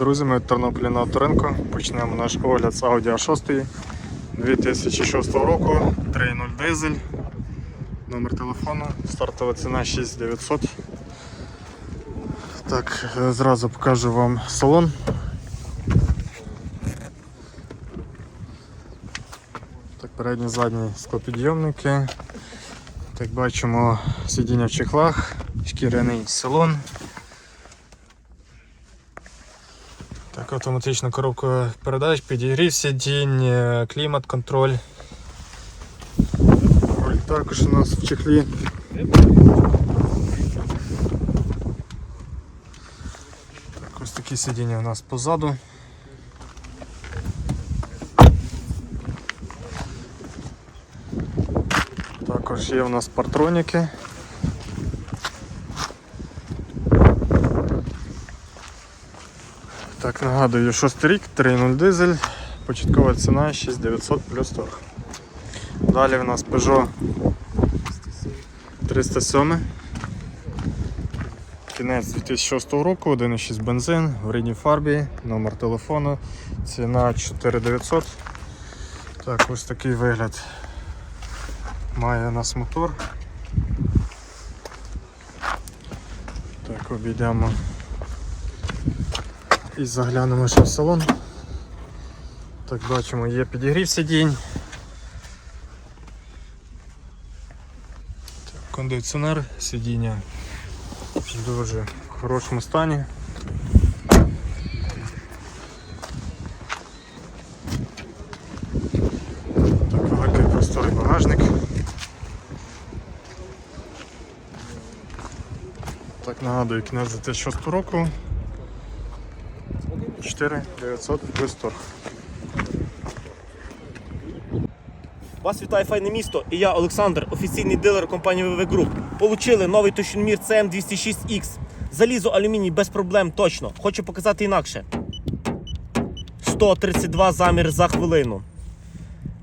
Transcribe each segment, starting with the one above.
Друзі, ми від Тернополя на Авторинку. Почнемо наш огляд з Audi A6 2006 року, 3.0 дизель, номер телефону, стартова ціна 6900. Так, е, зразу покажу вам салон. Так, передні задні склопідйомники. Так, бачимо сидіння в чехлах, шкіряний салон. Автоматична коробка передач, підігрів сидінь, е, клімат, контроль. Також у нас в чехлі. Так, ось такі сидіння у нас позаду. Також є у нас партроніки. Так, нагадую, 6 рік, 3.0 дизель, початкова ціна 6900 плюс торг. Далі в нас Peugeot 307. Кінець 2006 року, 1.6 бензин, в рідній фарбі, номер телефону, ціна 4900. Так, ось такий вигляд має у нас мотор. Так, обійдемо і заглянемо ще в салон. Так, бачимо, є підігрів сидінь. Кондиціонер сидіння в дуже хорошому стані. Так, великий просторий багажник. Так, нагадую, кінець 2006 року. 4 900 плюс. Вас вітає файне місто і я, Олександр, офіційний дилер компанії ВВ Group. Получили новий тощунмір CM206X. Залізо, алюміній без проблем точно. Хочу показати інакше. 132 замір за хвилину.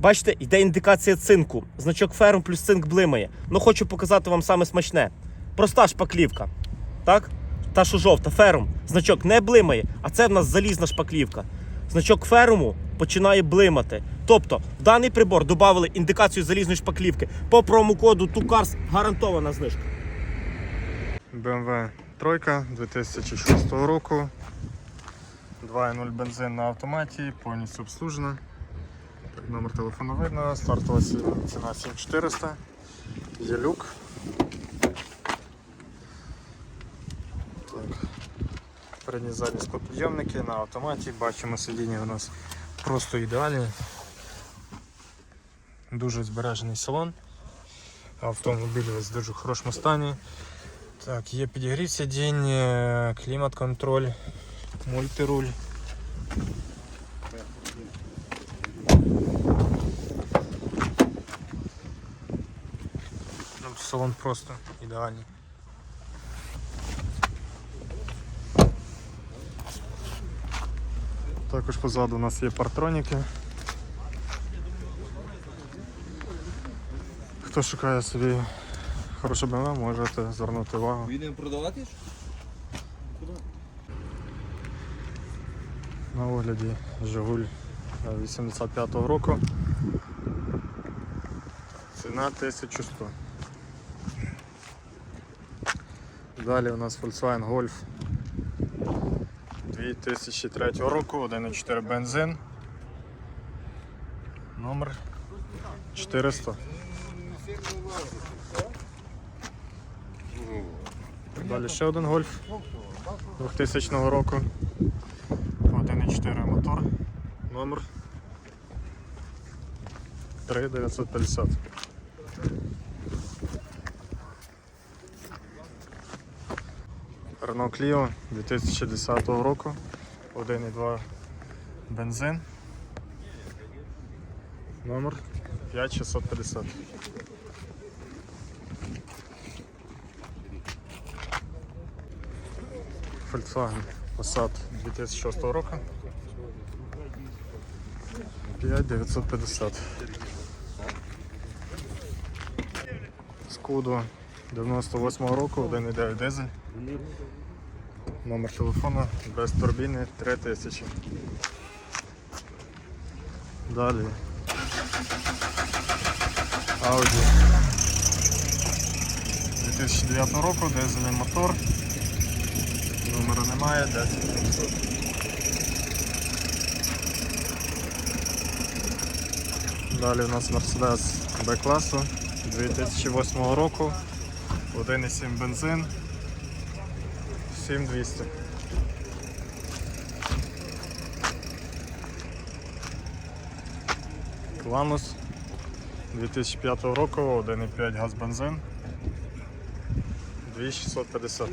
Бачите, йде індикація цинку. Значок ферм плюс цинк блимає. Ну хочу показати вам саме смачне. Проста шпаклівка. Так? Та що жовта, ферум. Значок не блимає, а це в нас залізна шпаклівка. Значок феруму починає блимати. Тобто, в даний прибор додали індикацію залізної шпаклівки. По промокоду TUCARS гарантована знижка. BMW 3 2006 року. 2.0 бензин на автоматі, повністю обслужена. Номер телефону видно, стартова ціна 7400. Є люк. Так. Передні задні склопідйомники на автоматі. Бачимо сидіння у нас просто ідеальні. Дуже збережений салон. Автомобіль в дуже хорошому стані. Так, є підігрів сидінь, е, клімат-контроль, мультируль. Ну, салон просто ідеальний. Також позаду у нас є партроніки. Хто шукає собі хороше BMW, можете звернути увагу. Будемо продавати? На огляді Жигуль 85-го року. Ціна 1100. Далі у нас Volkswagen Golf 2003 року, 1.4 бензин. Номер 400. Далі ще один гольф 2000 року. 1.4 мотор. Номер 3950. Renault Clio 2010 року. 1.2 бензин. Номер 5650. Volkswagen Passat 2006 року. 5950. Скудо 98 року, 1.9 дизель. Номер телефону без турбіни 3000. Далі. Audi 2009 року, дизельний мотор. Номера немає, 10700. Далі у нас Mercedes B-класу 2008 року, 1,7 бензин, 7200. Кланус 2005 року, 1,5 газ бензин, 2650.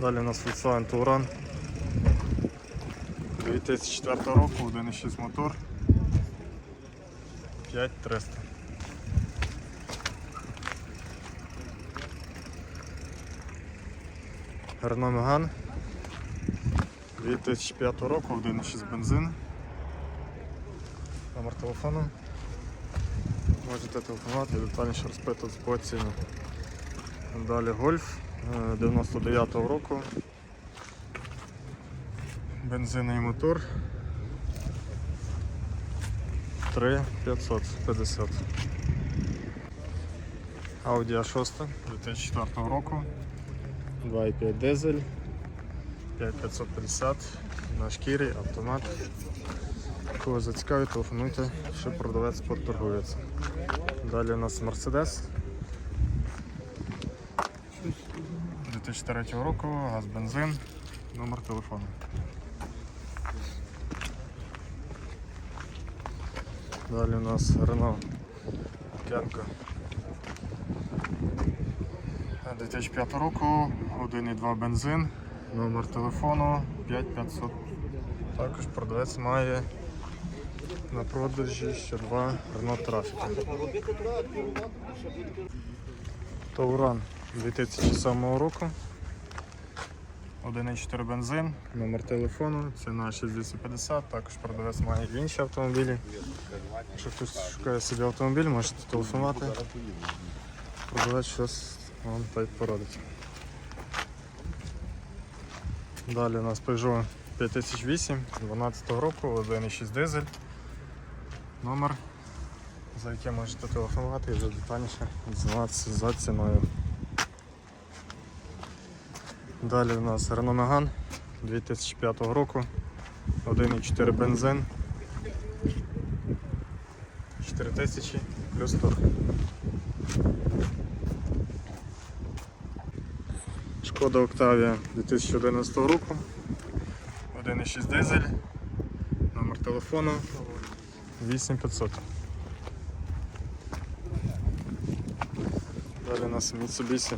Далі у нас Volkswagen Touran 2004 року, 1,6 мотор, 5300. Renault Megane 2005 року, 1,6 бензин. Номер телефону. Можете телефонувати, детальніше розпитувати по ціні. Далі Гольф е, 99-го року. Бензинний мотор 3550. Audi A6 2004 року. 2,5 дизель. 5550 на шкірі, автомат. Кого зацікавить, телефонуйте, що продавець поторгується. Далі у нас Mercedes 2003 року, газ бензин, номер телефону. Далі у нас Renault Кенко 2005 року, 1,2 бензин, номер телефону 5500. Також продавець має на продажі ще два Renault Trafic. Тауран 2007 року. 1,4 бензин, номер телефону, ціна 6250, також продавець має інші автомобілі. Якщо хтось шукає собі автомобіль, можете телефонувати. Продавець щось вам та й порадить. Далі у нас Peugeot 5008 12 року, 1,6 дизель. Номер, за яке можете телефонувати і вже детальніше дізнаватися за ціною. Далі у нас Renault Megane 2005 року, 1,4 бензин, 4000 плюс торг. Шкода Octavia 2011 року, 1,6 дизель, номер телефону. 8500. Далі у нас Mitsubishi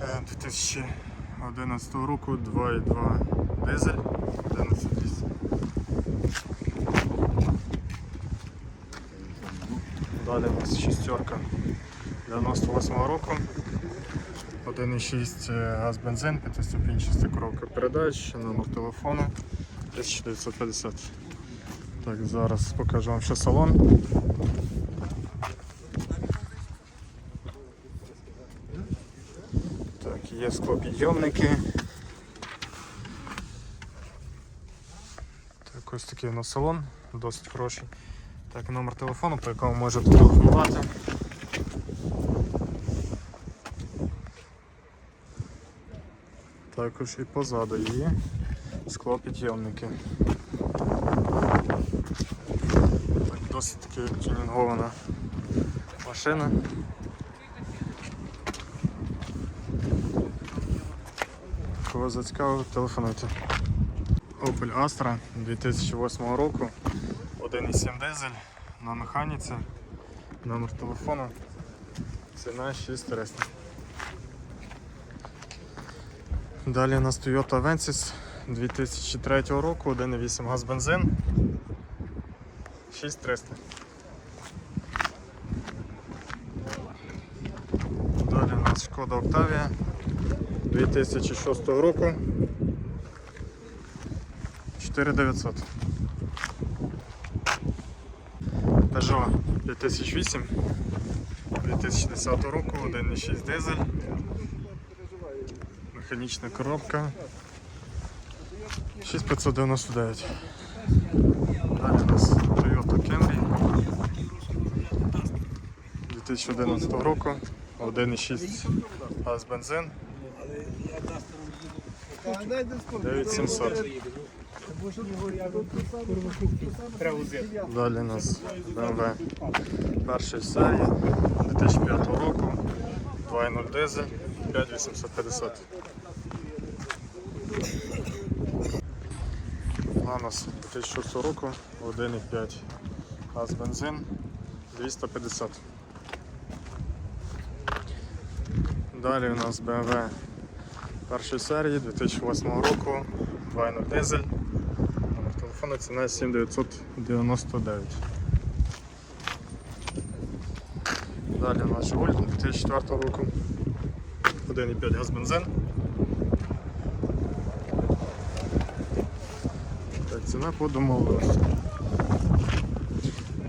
Е, 2011 року 2,2 дизель 11200. Далі у нас шістерка 98 року. 1,6 е, газ бензин, 5-ступінчаста коробка передач, номер телефону 1950. Так, зараз покажу вам ще салон. Так, є склопідйомники. Так, ось такий у нас салон, досить хороший. Так, номер телефону, по якому можете телефонувати. Також і позаду є склопідйомники. Досить таки тюнінгована машина. Кого зацікавив, телефонуйте. Opel Astra 2008 року, 1,7 дизель на механіці, номер телефону, ціна 6300. Далі у нас Toyota Avensis 2003 року, 1,8 газ бензин, 6300. Далі у нас Шкода Octavia 2006 року. 4900. Peugeot 2008 2010 року, 1,6 дизель, механічна коробка. 6599. Далі у нас Toyota Camry. 2011 року, 1,6 газ бензин. 9700. Далі у нас BMW. Першої серії. 2005 року, 2.0 дизель, 5850. Ланос 2006 року, 1.5 газ бензин, 250. Далі у нас BMW першої серії 2008 року, 2.0 дизель. Номер телефону ціна 7999. Далі у нас Жигуль 2004 року. 1,5 газ бензин. Так, ціна по домовленості.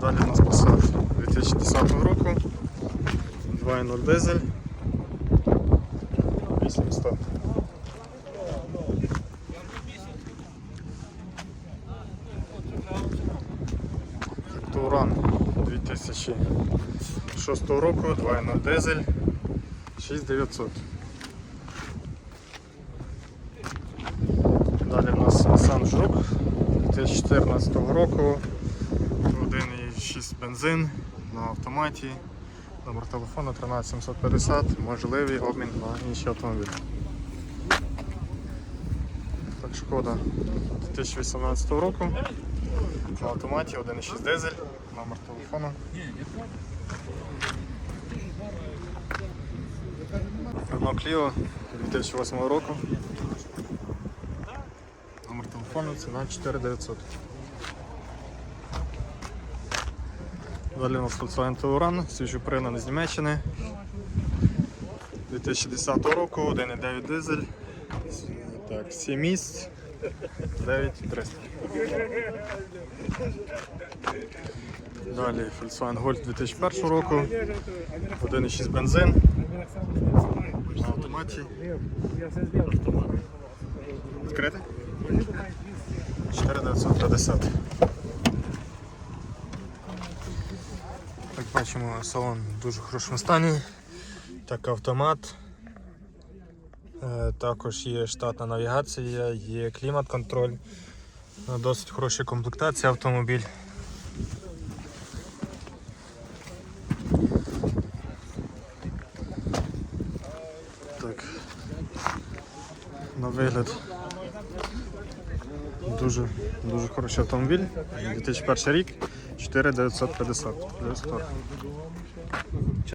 Далі у нас Passat 2010 року. 2.0 дизель. 800. Туран 2006 року, 2.0 дизель, 6900. Далі у нас Nissan Juke 2014 року, 1.6 бензин на автоматі, номер телефону 13750, можливий обмін на інші автомобілі. Так, шкода 2018 року. На автоматі 1.6 дизель, номер телефону. Renault Clio 2008 року. Телефону, ціна 4900. Далі у нас Volkswagen Touran, свіжопригнаний з Німеччини. 2010 року, 1.9 дизель. Так, 7 місць, 9300. Далі Volkswagen Golf 2001 року, 1,6 бензин на автоматі. Відкрити? 4950. Так бачимо, салон в дуже хорошому стані. Так, автомат. Е, Також є штатна навігація, є клімат-контроль. Е, Досить хороша комплектація автомобіль. Так. На вигляд. Дуже, дуже хороший автомобіль. 2001 рік, 4950. Плюс.